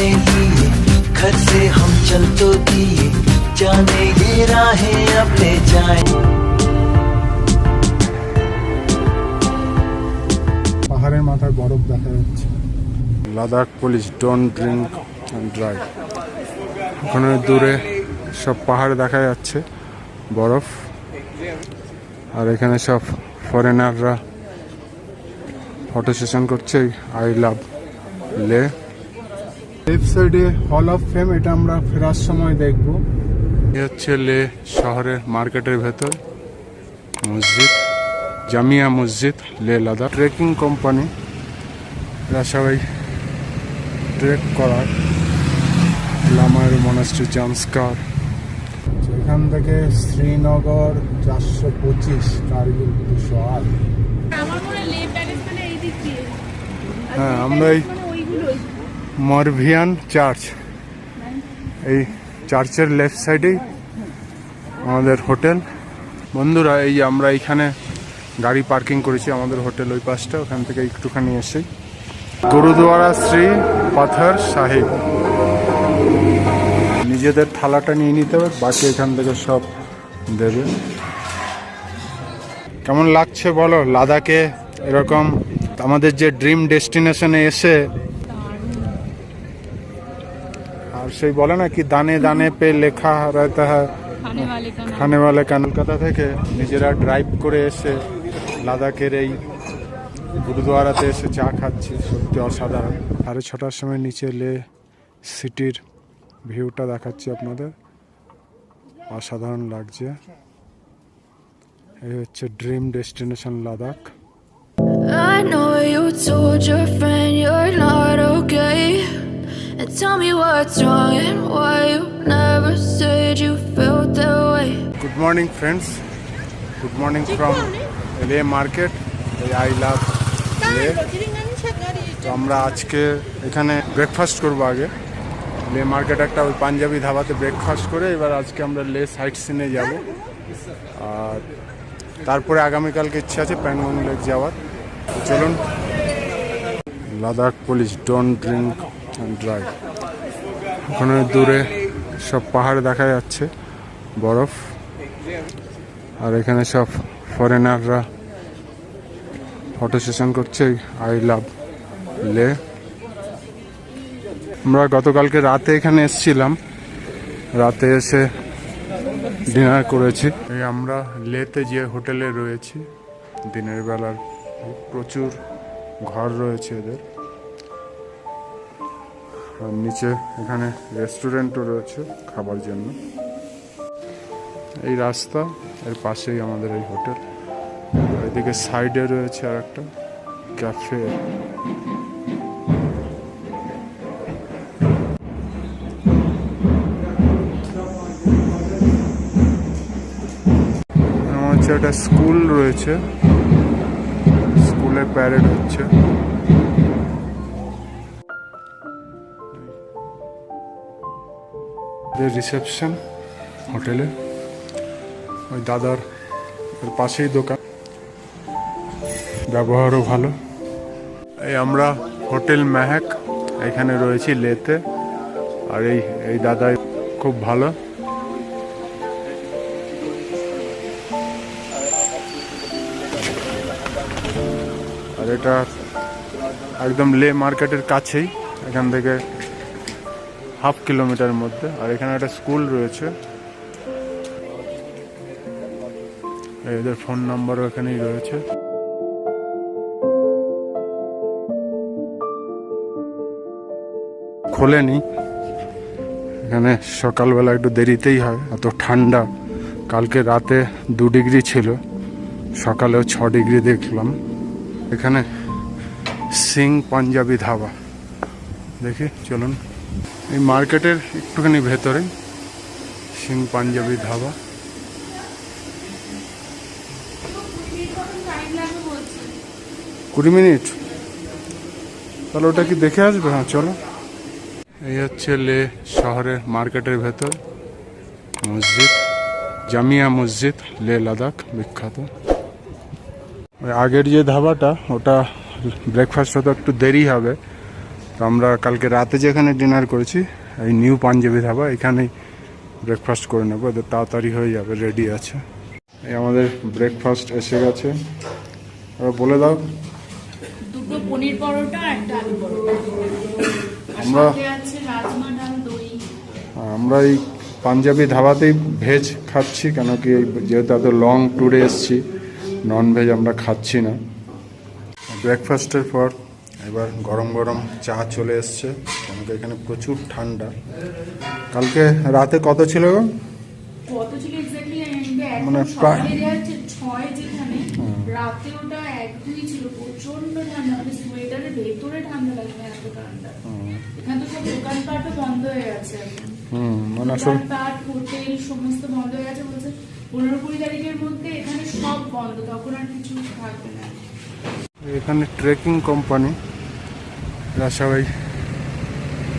अपने लिए घर से हम चल तो दिए जाने ये राहें अब ले जाए পাহাড়ের মাথায় বরফ দেখা যাচ্ছে Ladakh police don't drink and drive ওখানে দূরে সব পাহাড় দেখা যাচ্ছে বরফ আর এখানে সব ফরেনাররা ফটো সেশন করছে আই লাভ লে লেফট সাইডে হল অফ ফেম এটা আমরা ফেরার সময় দেখব। এ হচ্ছে লে শহরের মার্কেটের ভেতর। মসজিদ জামিয়া মসজিদ লে লাদাখ। ট্রেকিং কোম্পানি এরা সবাই ট্রেক করার। লামার মনাস্ট্রি জামস্কার এখান থেকে শ্রীনগর চারশো পঁচিশ কার্গিল দুশো আট। মনে হয় আমরা এই মানে মরভিয়ান চার্চ। এই চার্চের লেফট সাইডেই আমাদের হোটেল। বন্ধুরা, এই আমরা এইখানে গাড়ি পার্কিং করেছি আমাদের হোটেল ওই পাশটা, ওখান থেকে একটুখানি এসে। গুরুদুয়ারা শ্রী পাথর সাহেব। নিজেদের থালাটা নিয়ে নিতে হবে, বাকি এখান থেকে সব দেবে। কেমন লাগছে বলো? লাদাখে এরকম আমাদের যে ড্রিম ডেস্টিনেশনে এসে আর সেই বলে না কি দানে দানে পে লেখা রাতা হ্যাঁ খানে বালে কলকাতা থেকে নিজেরা ড্রাইভ করে এসে লাদাখের এই গুরুদুয়ারাতে এসে চা খাচ্ছি। সত্যি অসাধারণ। সাড়ে ছটার সময় নিচে লে সিটির ভিউটা দেখাচ্ছি আপনাদের। অসাধারণ লাগছে। এই হচ্ছে dream destination Ladakh. I know you told your friend tell me what's wrong and why you never said you felt that way. Morning friends good morning from Leh market I love Leh তো আমরা আজকে এখানে breakfast করব আগে। লে market একটা ওই panjabi ধাবাতে breakfast করে এবার আজকে আমরা লে সাইট সিনে যাব। আর তারপরে আগামীকালকে ইচ্ছা আছে প্যাংগং লেক যাওয়ার। চলুন। Ladakh police don't drink drive ওখানে দূরে সব পাহাড় দেখা যাচ্ছে, বরফ। আর এখানে সব ফরেনাররা ফটো সেশন করছে আই লাভ লে আমরা গতকালকে রাতে এখানে এসেছিলাম। রাতে এসে ডিনার করেছি। আমরা লেতে যে হোটেলে রয়েছি, দিনের বেলার প্রচুর ঘর রয়েছে এদের নিচে এখানে রেস্টুরেন্টও রয়েছে খাবার জন্য। এই রাস্তা, এর পাশেই আমাদের এই হোটেল। আর এদিকে সাইডে রয়েছে আর একটা ক্যাফে হচ্ছে একটা স্কুল রয়েছে। স্কুলে প্যারেড হচ্ছে। রিসেপশন হোটেলে। ওই দাদার পাশেই দোকান। ব্যবহারও ভালো। এই আমরা হোটেল মেহেক এখানে রয়েছি লেতে। আর এই এই দাদা খুব ভালো। আর এটা একদম লে মার্কেটের কাছেই, এখান থেকে হাফ কিলোমিটার মধ্যে, আর এখানে একটা স্কুল রয়েছে। এদের ফোন নাম্বারও এখানেই রয়েছে। খোলেনি। এখানে সকালবেলা একটু দেরিতেই হয়, এত ঠান্ডা। কালকে রাতে দু ডিগ্রি ছিল সকালেও ছ ডিগ্রি দেখলাম। এখানে সিং পাঞ্জাবি ধাবা। দেখি, চলুন। এই মার্কেটের একটুখানি ভেতরে, সিং পাঞ্জাবি ধাবা। কুড়ি মিনিট? তাহলে ওটা কি দেখে আসবে? হ্যাঁ চলো। এই হচ্ছে লে শহরের মার্কেটের ভেতর, মসজিদ, জামিয়া মসজিদ, লে লাদাখ, বিখ্যাত। আগের যে ধাবাটা, ওটা ব্রেকফাস্ট হতে একটু দেরি হবে। তো আমরা কালকে রাতে যেখানে ডিনার করেছি এই নিউ পাঞ্জাবি ধাবা এখানেই ব্রেকফাস্ট করে নেব। এদের তাড়াতাড়ি হয়ে যাবে রেডি আছে। এই আমাদের ব্রেকফাস্ট এসে গেছে। এবার বলে দাও। দুটো পনির পরোটা আর একটা আলু পরোটা। আমরা- দই। আমরা এই পাঞ্জাবি ধাবাতেই ভেজ খাচ্ছি কেন কি যেহেতু এত লং ট্যুরে এসেছি নন ভেজ আমরা খাচ্ছি না। ব্রেকফাস্টের পর এবার গরম গরম চা চলে এসছে। কি এখানে প্রচুর ঠান্ডা। কালকে রাতে কত ছিল গো? কত ছিল এক্স্যাক্টলি মানে মানে প্রায়- রাতে ওটা এক দুই ছিল প্রচণ্ড ঠান্ডা মানে সোয়েটারের ভেতরে ঠান্ডা লাগে না এত ঠান্ডা। এখানে তো সব দোকানপাটও বন্ধ হয়ে গেছে হুম মানে আসলে দোকানপাট হোটেল সমস্ত বন্ধ হয়ে গেছে বলছে পনেরো কুড়ি তারিখের মধ্যে এখানে সব বন্ধ তখন আর কিছু থাকবে না। এখানে ট্রেকিং কোম্পানি সবাই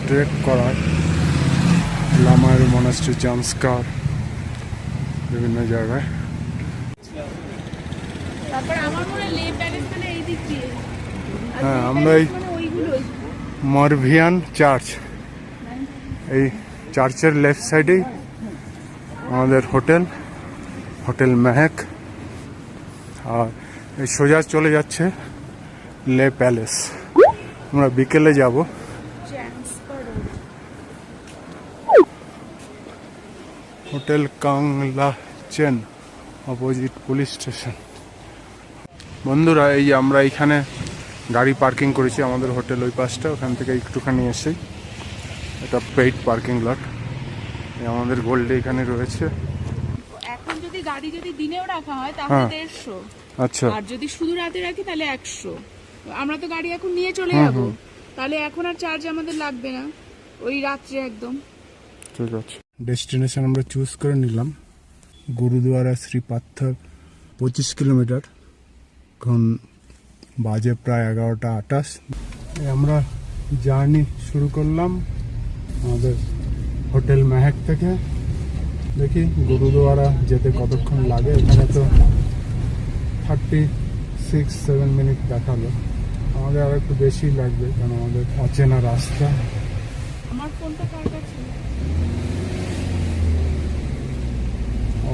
ট্রেক করায় লামায়ের মনাস্ট্রি জামস্কার বিভিন্ন জায়গায়। মনে হয় আমরা এই- মানে মরভিয়ান চার্চ। এই চার্চের লেফট সাইডেই আমাদের হোটেল হোটেল মেহেক। আর এই সোজা চলে যাচ্ছে লে প্যালেস। আমরা বিকেলে যাব। Hotel Kangla Chen opposite police station. বন্ধুরা এই আমরা এখানে গাড়ি পার্কিং করেছি আমাদের হোটেল ওই পাশটা ওখান থেকে একটুখানি এসেই এটা পেইড পার্কিং লট। আমাদের গোল্ডে এখানে রয়েছে। এখন যদি গাড়ি যদি দিনেও রাখা হয় হ্যাঁ। তাহলে দেড়শো। আচ্ছা। আর যদি শুধু রাতে রাখি তাহলে একশো। আমরা তো গাড়ি এখন নিয়ে চলে যাব। তাহলে এখন আর চার্জ আমাদের লাগবে না। ওই রাত্রে একদম। ঠিক আছে ডেস্টিনেশন আমরা চুজ করে নিলাম। গুরুদুয়ারা শ্রী পাথর পঁচিশ কিলোমিটার। এখন বাজে প্রায় এগারোটা আটাশ আমরা জার্নি শুরু করলাম আমাদের হোটেল মেহেক থেকে। দেখি গুরুদুয়ারা যেতে কতক্ষণ লাগে। এখানে তো থার্টি সিক্স সেভেন মিনিট দেখাল। আমাদের আর একটু বেশি লাগবে কারণ আমাদের অচেনা রাস্তা। আমার ফোনটা কার কাছে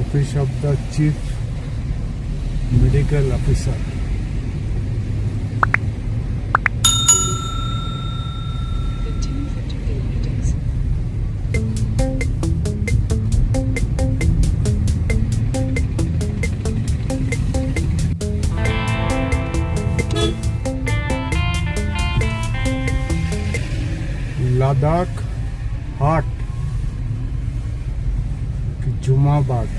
medical officer the chief medical officer Ladakh হাট জুমাবাগ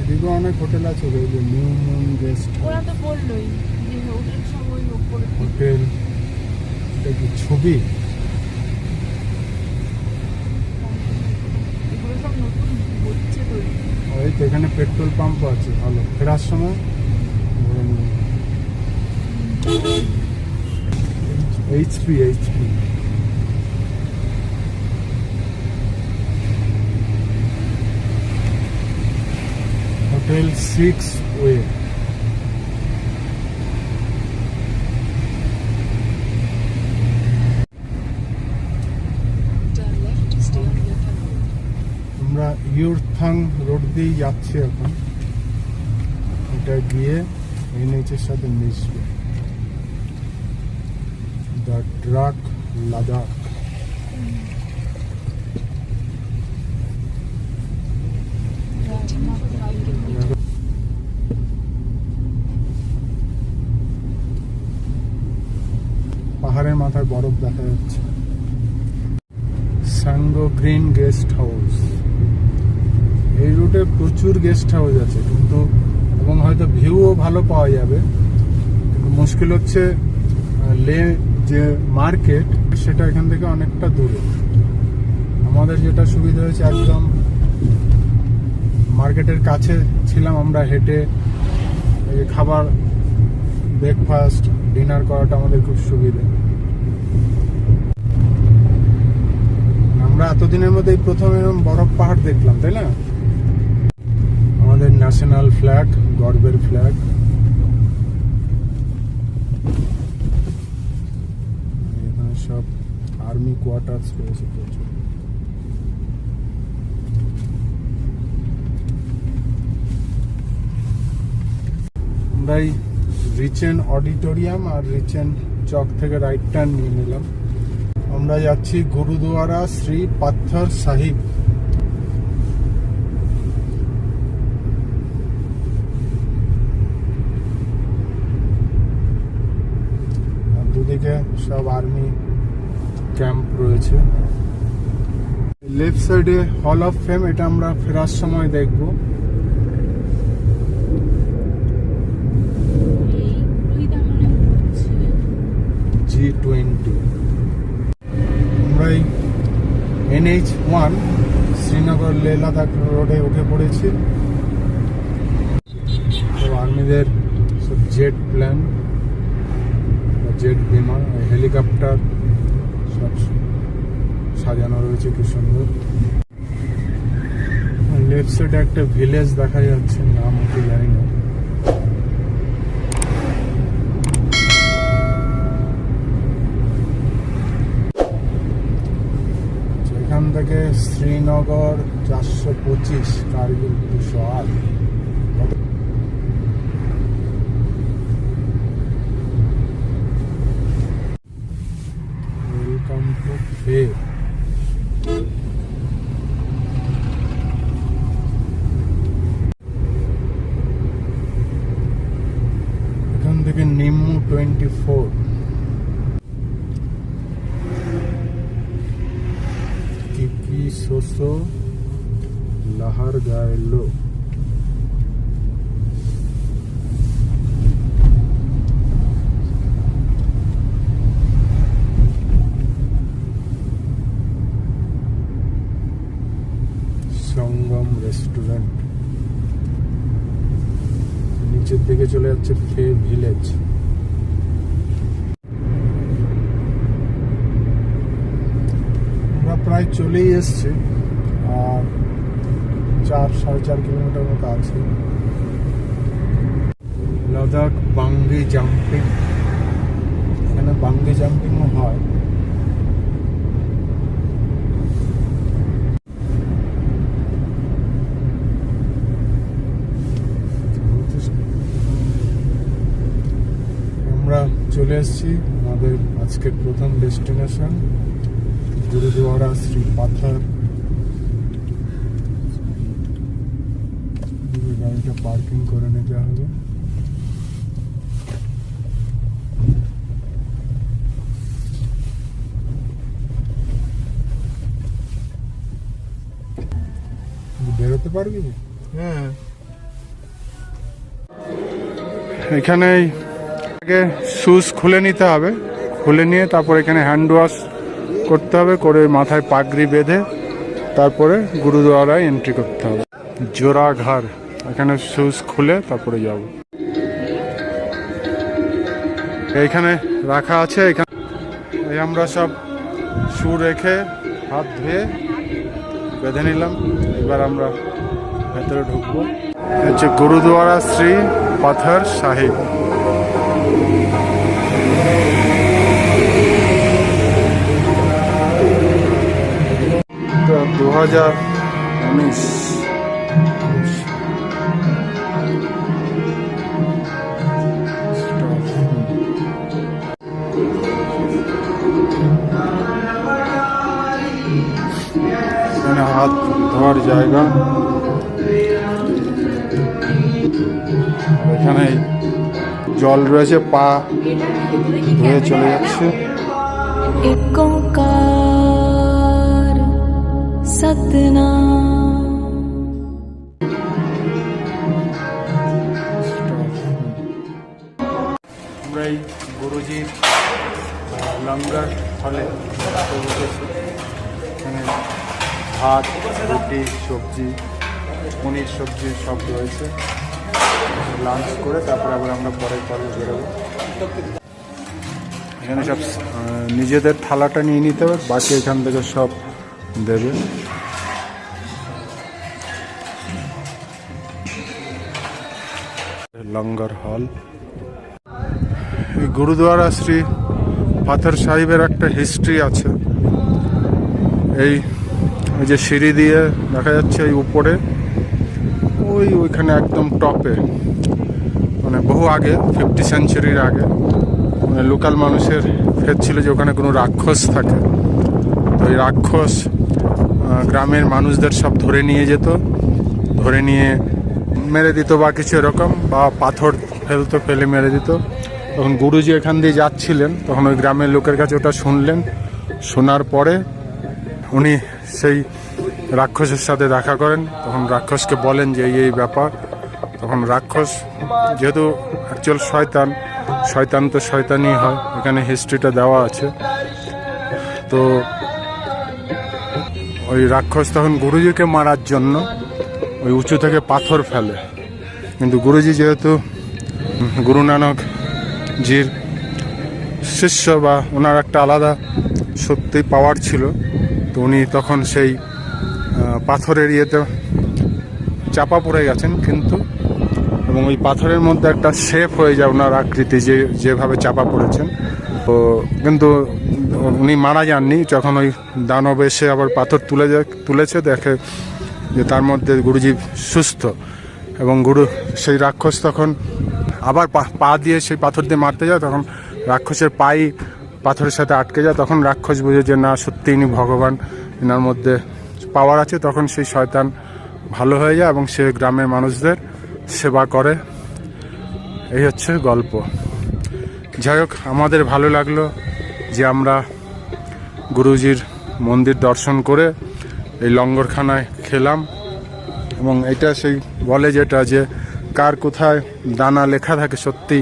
এদিকে অনেক হোটেল আছে নিউ মুন গেস্ট ওরা তো বললোই যে হোটেল সব ওই উপরে হোটেল এটা কি ছবি? ওই তো এখানে পেট্রোল পাম্পও আছে ভালো। ফেরার সময়। HP HP hotel six way আমরা ইউরথাং রোড দিয়ে যাচ্ছি এখন। এটা গিয়ে এনএইচের সাথে মিশবে। The truck Ladakh. পাহাড়ের মাথায় বরফ দেখা যাচ্ছে। Sango green guest house. এই রুটে প্রচুর গেস্ট হাউস আছে, কিন্তু এবং হয়তো ভিউও ভালো পাওয়া যাবে। কিন্তু মুশকিল হচ্ছে লে যে মার্কেট সেটা এখান থেকে অনেকটা দূরে। আমাদের যেটা সুবিধা হয়েছে, একদম মার্কেটের কাছে ছিলাম আমরা হেঁটে। খাবার ব্রেকফাস্ট ডিনার করাটা আমাদের খুব সুবিধে। আমরা এতদিনের মধ্যে এই প্রথম এরকম বরফ পাহাড় দেখলাম, তাই না? ন্যাশনাল ফ্ল্যাগ গর্বের ফ্ল্যাগ এখানে সব আর্মি কোয়ার্টার্স রয়েছে প্রচুর আমরা এই রিচেন অডিটোরিয়াম আর রিচেন চক থেকে রাইট টার্ন নিয়ে নিলাম। আমরা যাচ্ছি গুরুদুয়ারা শ্রী পাথর সাহিব। আর দুদিকে সব আর্মি ক্যাম্প রয়েছে। লেফট সাইডে হল অফ ফেম এটা আমরা ফেরার সময় দেখব। জি টোয়েন্টি আমরা এই এনএইচ ওয়ান শ্রীনগর লে লাদাখ রোডে উঠে পড়েছি। সব আর্মিদের সব জেট প্ল্যান। জেট বিমান হেলিকপ্টার সব সাজানো রয়েছে, কি সুন্দর। লেফট সাইডে একটা ভিলেজ দেখা যাচ্ছে, নাম কি জানি না। থেকে শ্রীনগর চারশো পঁচিশ কার্গিল দুশো আট টু এখান থেকে নিম্মু টোয়েন্টি ফোর কিকি সোসো লাহার গায়লো সঙ্গম চলে ফে ভিলেজ। আমরা প্রায় চলেই এসছি, আর চার, সাড়ে চার কিলোমিটার মতো আছে। Ladakh bungee jumping. এখানে বাঙ্গে জাম্পিংও হয় আমরা চলে এসেছি। আমাদের আজকের প্রথম ডেস্টিনেশন, গুরুদুয়ারা শ্রী পাথর। গাড়িটা পার্কিং করে নিতে হবে। বেরোতে পারবি? হ্যাঁ। এখানে আগে শুজ খুলে নিতে হবে। খুলে নিয়ে তারপর এখানে হ্যান্ড ওয়াশ করতে হবে, করে মাথায় পাগড়ি বেঁধে তারপরে গুরুদুয়ারায় এন্ট্রি করতে হবে। জোড়া ঘর এখানে শুজ খুলে তারপরে যাব। এইখানে রাখা আছে, এখানে এই আমরা সব শু রেখে হাত ধুয়ে বেঁধে নিলাম। এবার আমরা ভেতরে ঢুকবো। হচ্ছে গুরুদুয়ারা শ্রী পাথর সাহিব। হাজার উনিশ এখানে হাত ধোয়ার জায়গা। এখানে জল রয়েছে পা ধুয়ে চলে যাচ্ছে। सतनाम আমরা এই গুরুজির আহ, লঙ্গর হলে বসেছি এখানে ভাত রুটি সবজি পনির সবজি সব রয়েছে লাঞ্চ করে তারপরে আবার আমরা পরের পর্বে বেরোবো এখানে সব আহ, নিজেদের থালাটা নিয়ে নিতে হবে বাকি এখান থেকে সব দেবে। লঙ্গর হল। গুরুদুয়ারা শ্রী পাথর সাহেবের একটা হিস্ট্রি আছে। এই যে সিঁড়ি দিয়ে দেখা যাচ্ছে এই উপরে, ওই ওইখানে একদম টপে মানে বহু আগে ফিফটি সেঞ্চুরির আগে। মানে লোকাল মানুষের ফের ছিল যে ওখানে কোনো রাক্ষস থাকে। এই রাক্ষস গ্রামের মানুষদের সব ধরে নিয়ে যেত। ধরে নিয়ে মেরে দিত বা কিছু এরকম, বা পাথর ফেলতো, ফেলে মেরে দিত। তখন গুরুজি এখান দিয়ে যাচ্ছিলেন, তখন ওই গ্রামের লোকের কাছে ওটা শুনলেন। শোনার পরে উনি সেই রাক্ষসের সাথে দেখা করেন। তখন রাক্ষসকে বলেন যে, এই ব্যাপার। তখন রাক্ষস, যেহেতু অ্যাকচুয়াল শয়তান শয়তান তো শয়তানই হয়, এখানে হিস্ট্রিটা দেওয়া আছে। তো ওই রাক্ষস তখন গুরুজিকে মারার জন্য ওই উঁচু থেকে পাথর ফেলে। কিন্তু গুরুজি যেহেতু গুরু নানক জির শিষ্য বা ওনার একটা আলাদা সত্যি পাওয়ার ছিল, তো উনি তখন সেই পাথরের ইয়েতে চাপা পড়ে গেছেন। কিন্তু এবং ওই পাথরের মধ্যে একটা শেপ হয়ে যায় ওনার আকৃতি, যে, যেভাবে চাপা পড়েছেন। তো কিন্তু উনি মারা যাননি। যখন ওই দানব এসে আবার পাথর তুলে যায়, তুলেছে, দেখে যে তার মধ্যে গুরুজি সুস্থ। এবং গুরু, সেই রাক্ষস তখন আবার পা- পা দিয়ে সেই পাথর দিয়ে মারতে যায়। তখন রাক্ষসের পাই পাথরের সাথে আটকে যায়। তখন রাক্ষস বুঝে যে, না সত্যি ইনি ভগবান। এনার মধ্যে পাওয়ার আছে। তখন সেই শয়তান ভালো হয়ে যায় এবং সে গ্রামের মানুষদের সেবা করে। এই হচ্ছে গল্প। যাই হোক, আমাদের ভালো লাগল যে আমরা গুরুজির মন্দির দর্শন করে এই লঙ্গরখানায় খেলাম এবং এটা সেই বলে যেটা যে কার কোথায় দানা লেখা থাকে সত্যি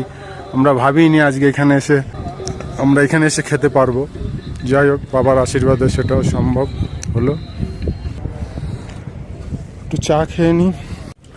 আমরা ভাবিনি আজকে এখানে এসে আমরা এখানে এসে খেতে পারব। যাই হোক, বাবার আশীর্বাদে সেটাও সম্ভব হলো। একটু চা খেয়ে নিই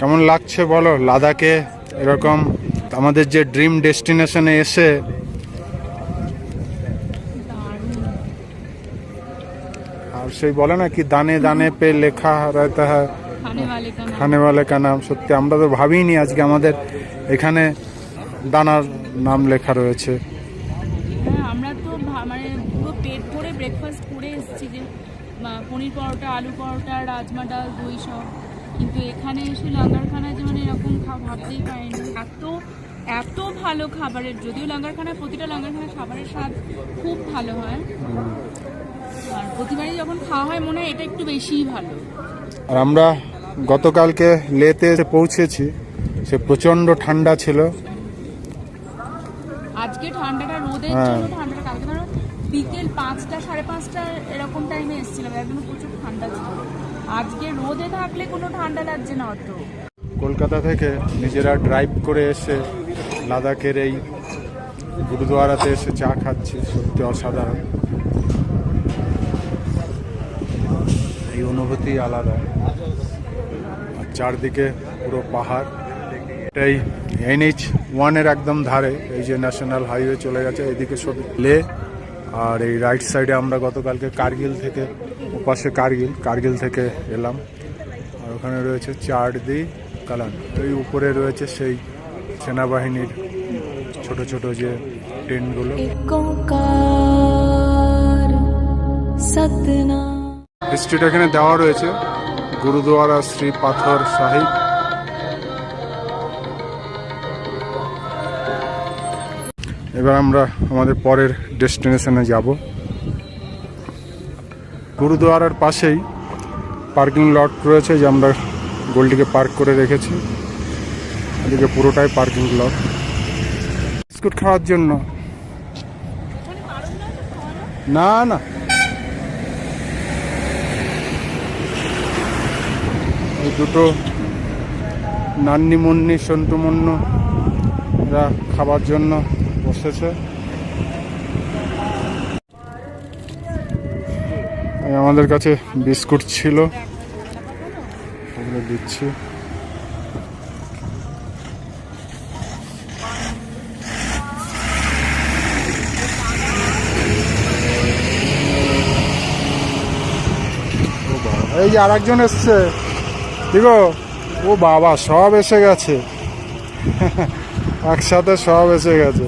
কেমন লাগছে বলো? লাদাখে এরকম আমাদের যে ড্রিম ডেস্টিনেশনে এসে আর সেই বলে না কি, দানে দানে পে লেখা রহতা হ্যাঁ খানেওয়ালে কা নাম, সত্যি আমরা তো ভাবিনি আজকে আমাদের এখানে দানার নাম লেখা রয়েছে। হ্যাঁ, মানে পনির পরোটা, আলু পরোটা, রাজমা ডাল, দই সব। কিন্তু এখানে এসে লাঙ্গারখানায় যে মানে এরকম ভাবতেই পারিনি। এত এত ভালো খাবারের যদিও লাঙ্গারখানায় প্রতিটা লাঙ্গারখানায় খাবারের স্বাদ খুব ভালো হয়। আর প্রতিবারই যখন খাওয়া হয় মনে হয় এটা একটু বেশিই ভালো। আর আমরা গতকালকে লেতে পৌঁছেছি। সে প্রচণ্ড ঠান্ডা ছিল। আজকে ঠান্ডাটা রোদের হ্যাঁ। জন্য ঠান্ডাটা কালকে ধরো বিকেল পাঁচটা সাড়ে পাঁচটা এরকম টাইমে এসেছিলাম। একদম প্রচুর ঠান্ডা ছিল। আজকে রোদে থাকলে কোনো ঠান্ডা লাগছে না অত। কলকাতা থেকে নিজেরা ড্রাইভ করে এসে লাদাখের এই গুরুদুয়ারাতে এসে চা খাচ্ছি, সত্যি অসাধারণ। এই অনুভূতি আলাদা। আর চারদিকে পুরো পাহাড়। এটাই এনএইচ ওয়ানের একদম ধারে, এই যে ন্যাশনাল হাইওয়ে চলে গেছে, এদিকে সব লে আর এই রাইট সাইডে আমরা গতকালকে কার্গিল থেকে ওপাশে কার্গিল কার্গিল থেকে এলাম। আর ওখানে রয়েছে চারদি কালান। এই উপরে রয়েছে সেই সেনাবাহিনীর ছোট ছোট যে ট্রেনগুলো হিস্ট্রিটা এখানে দেওয়া রয়েছে। গুরুদুয়ারা শ্রী পাথর সাহিব। এবার আমরা আমাদের পরের ডেস্টিনেশনে যাব। গুরুদুয়ারার পাশেই পার্কিং লট রয়েছে যে আমরা গোলটিকে পার্ক করে রেখেছি। এদিকে পুরোটাই পার্কিং লট। বিস্কুট খাওয়ার জন্য। না না। এই দুটো নান্নি মুন্নি সন্টু মুন্নু এরা খাবার জন্য বসেছে। আমাদের কাছে বিস্কুট ছিল। ওগুলো দিচ্ছি। এই যে আর একজন এসছে দেখো ও বাবা, সব এসে গেছে। একসাথে সব এসে গেছে।